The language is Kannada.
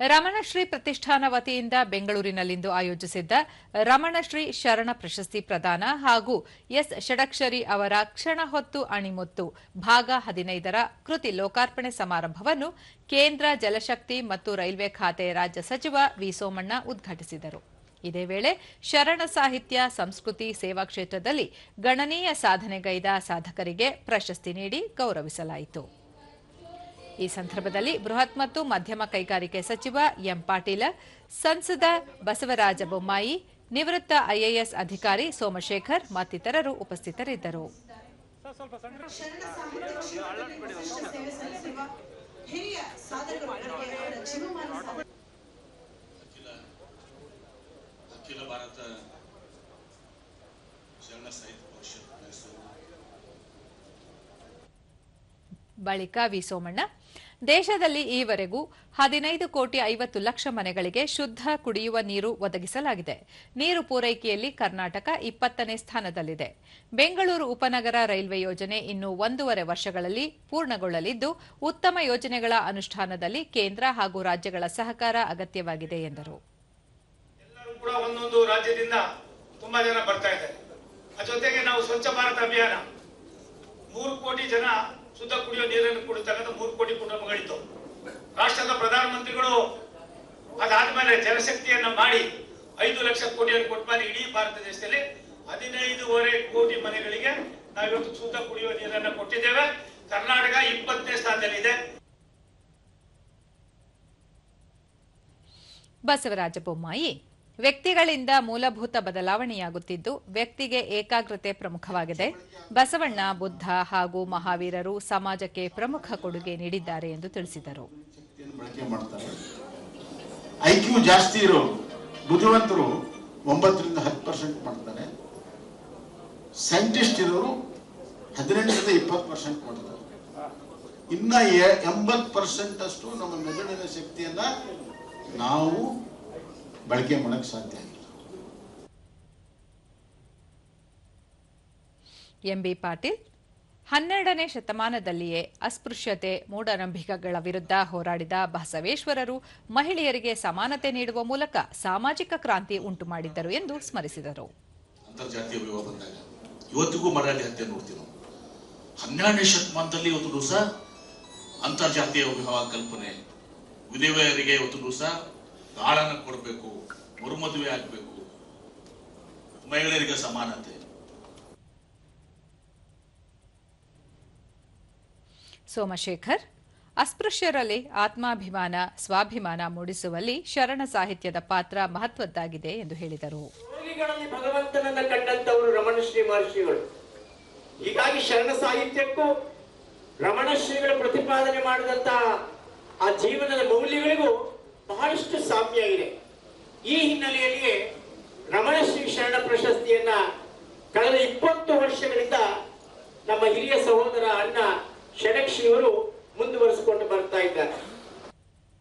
ರಮಣಶ್ರೀ ಪ್ರತಿಷ್ಠಾನ ವತಿಯಿಂದ ಬೆಂಗಳೂರಿನಲ್ಲಿಂದು ಆಯೋಜಿಸಿದ್ದ ರಮಣಶ್ರೀ ಶರಣ ಪ್ರಶಸ್ತಿ ಪ್ರದಾನ ಹಾಗೂ ಎಸ್ ಷಡಕ್ಷರಿ ಅವರ ಕ್ಷಣ ಹೊತ್ತು ಅಣಿಮುತ್ತು ಭಾಗ ಹದಿನೈದರ ಕೃತಿ ಲೋಕಾರ್ಪಣೆ ಸಮಾರಂಭವನ್ನು ಕೇಂದ್ರ ಜಲಶಕ್ತಿ ಮತ್ತು ರೈಲ್ವೆ ಖಾತೆ ರಾಜ್ಯ ಸಚಿವ ವಿ ಸೋಮಣ್ಣ ಉದ್ಘಾಟಿಸಿದರು. ಇದೇ ವೇಳೆ ಶರಣ ಸಾಹಿತ್ಯ, ಸಂಸ್ಕೃತಿ, ಸೇವಾ ಕ್ಷೇತ್ರದಲ್ಲಿ ಗಣನೀಯ ಸಾಧನೆಗೈದ ಸಾಧಕರಿಗೆ ಪ್ರಶಸ್ತಿ ನೀಡಿ ಗೌರವಿಸಲಾಯಿತು. ಈ ಸಂದರ್ಭದಲ್ಲಿ ಬೃಹತ್ ಮತ್ತು ಮಧ್ಯಮ ಕೈಗಾರಿಕೆ ಸಚಿವ ಎಂ ಪಾಟೀಲ, ಸಂಸದ ಬಸವರಾಜ ಬೊಮ್ಮಾಯಿ, ನಿವೃತ್ತ ಐಎಎಸ್ ಅಧಿಕಾರಿ ಸೋಮಶೇಖರ್ ಮತ್ತಿತರರು ಉಪಸ್ಥಿತರಿದ್ದರು ಶರಣ ಸಾಹಿತ್ಯ ಪರಿಷತ್ ಮೈಸೂರು ಬಳಿಕ ವಿ ಸೋಮಣ್ಣ ದೇಶದಲ್ಲಿ ಈವರೆಗೂ ಹದಿನೈದು ಕೋಟಿ ಐವತ್ತು ಲಕ್ಷ ಮನೆಗಳಿಗೆ ಶುದ್ಧ ಕುಡಿಯುವ ನೀರು ಒದಗಿಸಲಾಗಿದೆ. ನೀರು ಪೂರೈಕೆಯಲ್ಲಿ ಕರ್ನಾಟಕ ಇಪ್ಪತ್ತನೇ ಸ್ಥಾನದಲ್ಲಿದೆ. ಬೆಂಗಳೂರು ಉಪನಗರ ರೈಲ್ವೆ ಯೋಜನೆ ಇನ್ನು ಒಂದೂವರೆ ವರ್ಷಗಳಲ್ಲಿ ಪೂರ್ಣಗೊಳ್ಳಲಿದ್ದು, ಉತ್ತಮ ಯೋಜನೆಗಳ ಅನುಷ್ಠಾನದಲ್ಲಿ ಕೇಂದ್ರ ಹಾಗೂ ರಾಜ್ಯಗಳ ಸಹಕಾರ ಅಗತ್ಯವಾಗಿದೆ ಎಂದರು. ಜನ ಶುದ್ಧ ಕುಡಿಯೋ ನೀರನ್ನು ಕುಡಿತಕ್ಕಂಥ ಮೂರು ಕೋಟಿ ಕುಟುಂಬಗಳಿತ್ತು. ರಾಷ್ಟ್ರದ ಪ್ರಧಾನಮಂತ್ರಿಗಳು ಅದಾದ್ಮೇಲೆ ಜಲಶಕ್ತಿಯನ್ನ ಮಾಡಿ ಐದು ಲಕ್ಷ ಕೋಟಿಯನ್ನು ಕೊಟ್ಟ ಮೇಲೆ ಇಡೀ ಭಾರತ ದೇಶದಲ್ಲಿ ಹದಿನೈದೂವರೆ ಕೋಟಿ ಮನೆಗಳಿಗೆ ನಾವಿವತ್ತು ಶುದ್ಧ ಕುಡಿಯುವ ನೀರನ್ನು ಕೊಟ್ಟಿದ್ದೇವೆ. ಕರ್ನಾಟಕ ಇಪ್ಪತ್ತನೇ ಸ್ಥಾನದಲ್ಲಿದೆ. ಬಸವರಾಜ ಬೊಮ್ಮಾಯಿ ವ್ಯಕ್ತಿಗಳಿಂದ ಮೂಲಭೂತ ಬದಲಾವಣೆಯಾಗುತ್ತಿದ್ದು, ವ್ಯಕ್ತಿಗೆ ಏಕಾಗ್ರತೆ ಪ್ರಮುಖವಾಗಿದೆ. ಬಸವಣ್ಣ, ಬುದ್ಧ ಹಾಗೂ ಮಹಾವೀರರು ಸಮಾಜಕ್ಕೆ ಪ್ರಮುಖ ಕೊಡುಗೆ ನೀಡಿದ್ದಾರೆ ಎಂದು ತಿಳಿಸಿದರು. ಜಾಸ್ತಿ ಬುದ್ಧಿವಂತರು ಒಂಬತ್ತರಿಂದ ಹತ್ತು ಪರ್ಸೆಂಟ್ ಮಾಡ್ತಾರೆ. ಸೈಂಟಿಸ್ಟ್ ಇರೋರು ಹದಿನೆಂಟರಿಂದ ಇಪ್ಪತ್ತು ಪರ್ಸೆಂಟ್ ಮಾಡ್ತಾರೆ. ಇನ್ನ ಎಂಬತ್ತು ಪರ್ಸೆಂಟ್ ಅಷ್ಟು ನಮ್ಮ ಮೆದುಳಿನ ಶಕ್ತಿಯನ್ನ ನಾವು ಬಳಕೆ ಮಾಡಕ್ ಸಾಧ್ಯ ಇಲ್ಲ. ಎಂಬಿ ಪಾಟೀಲ್ ಹನ್ನೆರಡನೇ ಶತಮಾನದಲ್ಲಿಯೇ ಅಸ್ಪೃಶ್ಯತೆ ಮೂಢನಂಬಿಕೆಗಳ ವಿರುದ್ಧ ಹೋರಾಡಿದ ಬಸವೇಶ್ವರರು ಮಹಿಳೆಯರಿಗೆ ಸಮಾನತೆ ನೀಡುವ ಮೂಲಕ ಸಾಮಾಜಿಕ ಕ್ರಾಂತಿ ಉಂಟು ಮಾಡಿದ್ದರು ಎಂದು ಸ್ಮರಿಸಿದರು. ಅಂತರ್ಜಾತೀಯ ವಿವಾಹ ಬಂದಾಗ ಇವತ್ತಿಗೂ ಮರಾಠಿ ಹತ್ಯೆ ನೋಡ್ತೀವಿ ನಾವು ಹನ್ನೆರಡನೇ ಶತಮಾನದಲ್ಲಿ ಇವತ್ತು ದಿವಸ ಅಂತರ್ಜಾತೀಯ ವಿವಾಹ ಕಲ್ಪನೆ. ವಿಧವೆಯರಿಗೆ ಇವತ್ತು ದಿವಸ ಗಾಳನ ಕೊಡಬೇಕು ಮರುಮದುವೆ ಆಗಬೇಕು. ಮಹಿಳೆಯರಿಗೆ ಸಮಾನತೆ. ಸೋಮಶೇಖರ್ ಅಸ್ಪೃಶ್ಯರಲ್ಲಿ ಆತ್ಮಾಭಿಮಾನ ಸ್ವಾಭಿಮಾನ ಮೂಡಿಸುವಲ್ಲಿ ಶರಣ ಸಾಹಿತ್ಯದ ಪಾತ್ರ ಮಹತ್ವದ್ದಾಗಿದೆ ಎಂದು ಹೇಳಿದರು. ಭಗವಂತನನ್ನ ಕಂಡಂತವರು ರಮಣಶ್ರೀ ಮಹರ್ಷಿಗಳು. ಹೀಗಾಗಿ ಶರಣ ಸಾಹಿತ್ಯಕ್ಕೂ ರಮಣ ಶ್ರೀಗಳ ಪ್ರತಿಪಾದನೆ ಮಾಡಿದಂತಹ ಆ ಜೀವನದ ಮೌಲ್ಯಗಳಿಗೂ ಬಹಳಷ್ಟು ಸಾಮ್ಯ ಇದೆ. ಈ ಹಿನ್ನೆಲೆಯಲ್ಲಿ ರಮಣ ಶ್ರೀ ಶರಣ ಪ್ರಶಸ್ತಿಯನ್ನ ಕಳೆದ ಇಪ್ಪತ್ತು ವರ್ಷಗಳಿಂದ ನಮ್ಮ ಹಿರಿಯ ಸಹೋದರ ಅಣ್ಣ ಷಡಕ್ಷಿಯವರು ಮುಂದುವರಿಸಿಕೊಂಡು ಬರ್ತಾ ಇದ್ದಾರೆ.